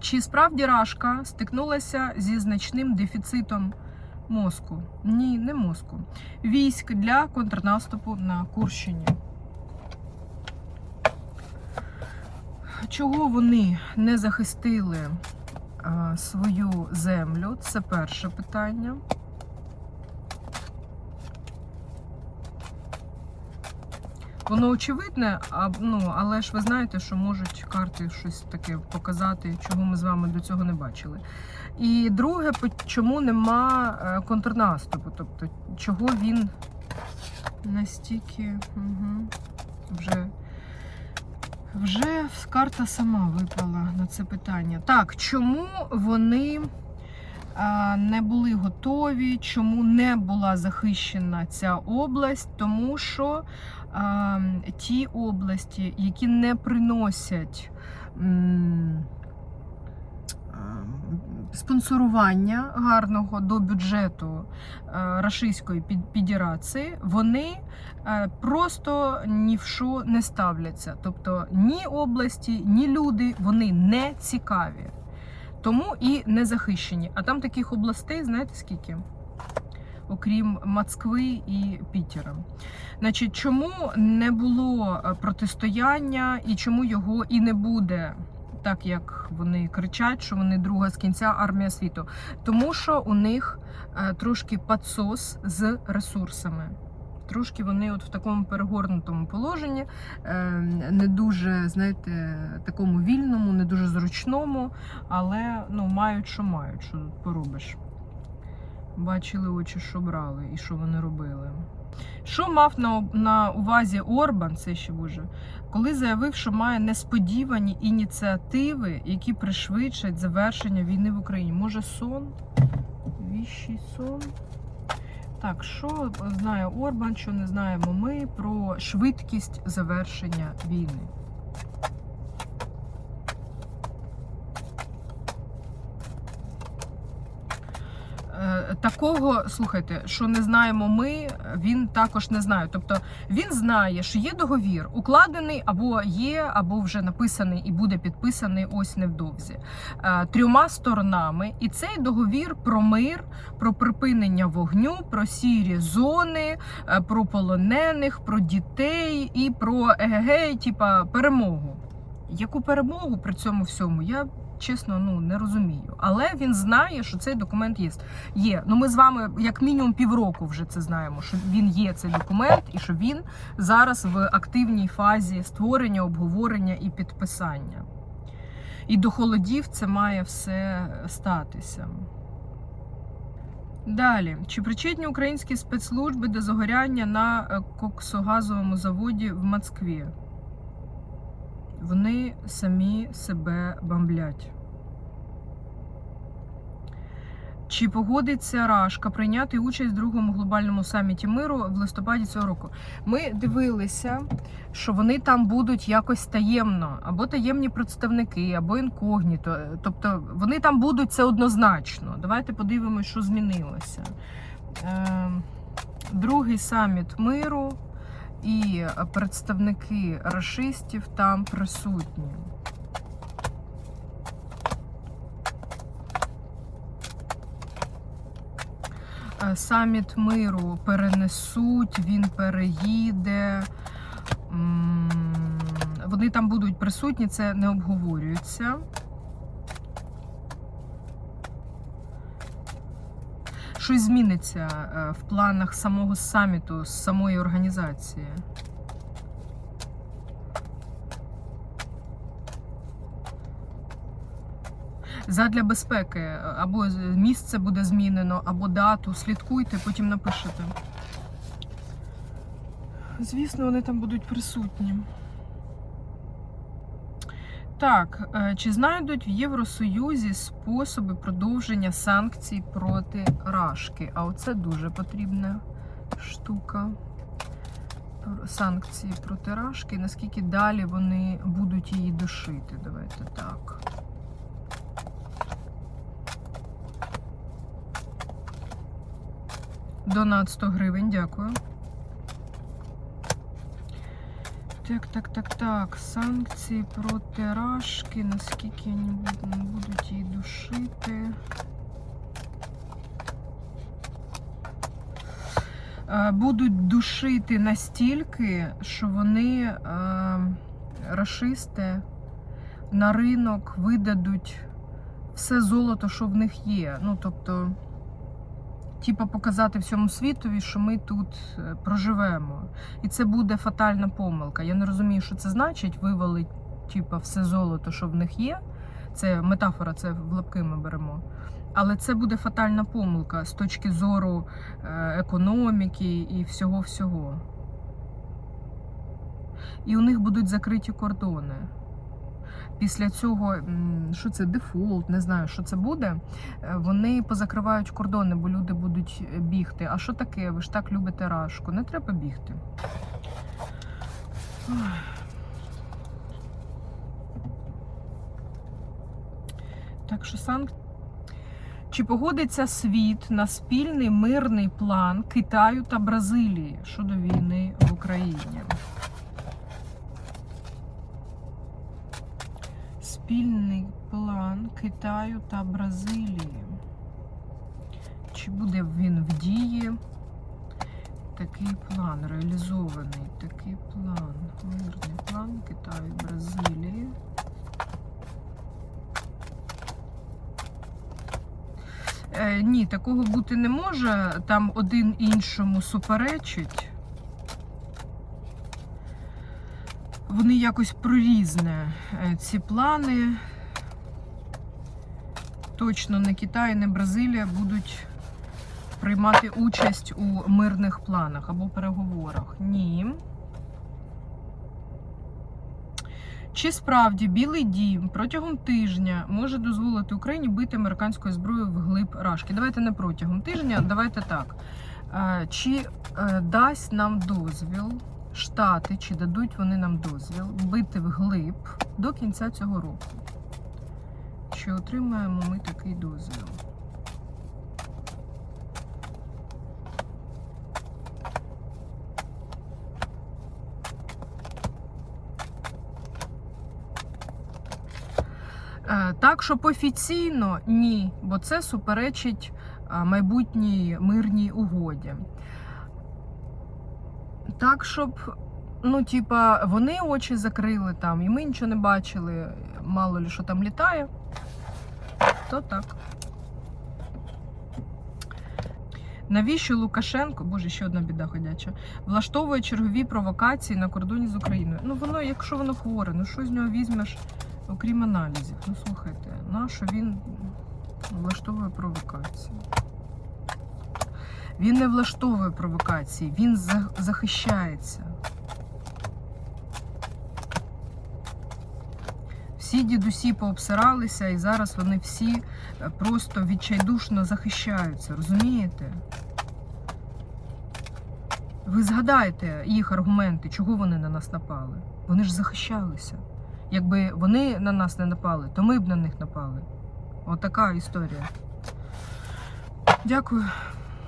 Чи справді Рашка стикнулася зі значним дефіцитом мозку? Ні, не мозку. Військ для контрнаступу на Курщині. Чого вони не захистили свою землю? Це перше питання. Воно очевидне, а, ну, але ж ви знаєте, що можуть карти щось таке показати, чого ми з вами до цього не бачили. І друге, чому нема е, контрнаступу, тобто чого він настільки угу, вже, вже карта сама випала на це питання. Так, чому вони не були готові, чому не була захищена ця область? Тому що ті області, які не приносять спонсорування гарного до бюджету Рашистської Під- Федерації, вони просто ні в що не ставляться. Тобто ні області, ні люди вони не цікаві. Тому і не захищені. А там таких областей, знаєте скільки? Окрім Москви і Пітера. Значить, чому не було е, протистояння і чому його і не буде, так як вони кричать, що вони друга з кінця армія світу? Тому що у них е, трошки підсос з ресурсами. Трошки вони от в такому перегорнутому положенні, е, не дуже, знаєте, такому вільному, не дуже зручному, але ну, мають, що мають, що тут поробиш. Бачили очі, що брали і що вони робили. Що мав на, на увазі Орбан, це ще боже, коли заявив, що має несподівані ініціативи, які пришвидшать завершення війни в Україні? Може, сон? Віщий сон? Так, що знає Орбан, що не знаємо ми про швидкість завершення війни? Е, Такого, слухайте, що не знаємо ми, він також не знає. Тобто він знає, що є договір, укладений або є, або вже написаний і буде підписаний ось невдовзі е, трьома сторонами. І цей договір про мир, про припинення вогню, про сірі зони, е, про полонених, про дітей і про егегей, типа перемогу. Яку перемогу при цьому всьому? Я чесно ну не розумію. Але він знає, що цей документ є. Є. Ну ми з вами як мінімум півроку вже це знаємо, що він є цей документ, і що він зараз в активній фазі створення, обговорення і підписання. І до холодів це має все статися. Далі, чи причетні українські спецслужби до загоряння на е, коксогазовому заводі в Москві? Вони самі себе бомблять. Чи погодиться Рашка прийняти участь в другому глобальному саміті миру в листопаді цього року? Ми дивилися, що вони там будуть якось таємно, або таємні представники, або інкогніто. Тобто вони там будуть це однозначно. Давайте подивимося, що змінилося. Е, Другий саміт миру і представники рашистів там присутні. Е, Саміт миру перенесуть, він переїде. Вони там будуть присутні, це не обговорюється. Щось зміниться е, в планах самого саміту, самої організації. Задля безпеки або місце буде змінено, або дату. Слідкуйте, потім напишете. Звісно, вони там будуть присутні. Так, е, чи знайдуть в Євросоюзі способи продовження санкцій проти Рашки? А оце дуже потрібна штука. Санкції проти Рашки. Наскільки далі вони будуть її душити? Давайте так. Донат 100 гривень, дякую. Так, так, так, так. Санкції проти Рашки. Наскільки вони будуть- будуть душити. Е, Будуть душити настільки, що вони е, рашисти на ринок видадуть все золото, що в них є. Ну, тобто, типа показати всьому світові, що ми тут е, проживемо. І це буде фатальна помилка. Я не розумію, що це значить вивалить типа, все золото, що в них є. Це метафора, це в лапки ми беремо. Але це буде фатальна помилка з точки зору е, економіки і всього-всього. І у них будуть закриті кордони. Після цього, що це дефолт, не знаю, що це буде. е, Вони позакривають кордони, бо люди будуть е, бігти. А що таке? Ви ж так любите рашку. Не треба бігти. Так що санкції. Чи погодиться світ на спільний мирний план Китаю та Бразилії щодо війни в Україні? Спільний план Китаю та Бразилії. Чи буде він в дії? Такий план реалізований. Такий план. Мирний план Китаю і Бразилії. Е, ні, такого бути не може. Там один іншому суперечить. Вони якось прорізне е, ці плани. Точно не Китай, не Бразилія будуть приймати участь у мирних планах або переговорах. Ні. Чи справді Білий дім протягом тижня може дозволити Україні бити американською зброєю вглиб Рашки? Давайте не протягом тижня, давайте так. Е, Чи е, дасть нам дозвіл Штати, чи дадуть вони нам дозвіл бити вглиб до кінця цього року? Чи отримаємо ми такий дозвіл? Е, Так, щоб офіційно ні, бо це суперечить е, майбутній мирній угоді. Так, щоб, ну, типа, вони очі закрили там, і ми нічого не бачили, мало ли що там літає, то так. Навіщо Лукашенко, боже, ще одна біда ходяча, влаштовує чергові провокації на кордоні з Україною? Ну, воно, якщо воно хворе, ну що з нього візьмеш? окрім аналізів. Ну слухайте, на що він влаштовує провокації? Він не влаштовує провокації, він захищається. Всі дідусі пообсиралися, і зараз вони всі е, просто відчайдушно захищаються, розумієте? Ви згадайте їх аргументи, чого вони на нас напали. Вони ж захищалися. Якби вони на нас не напали, то ми б на них напали. Отака історія. Дякую.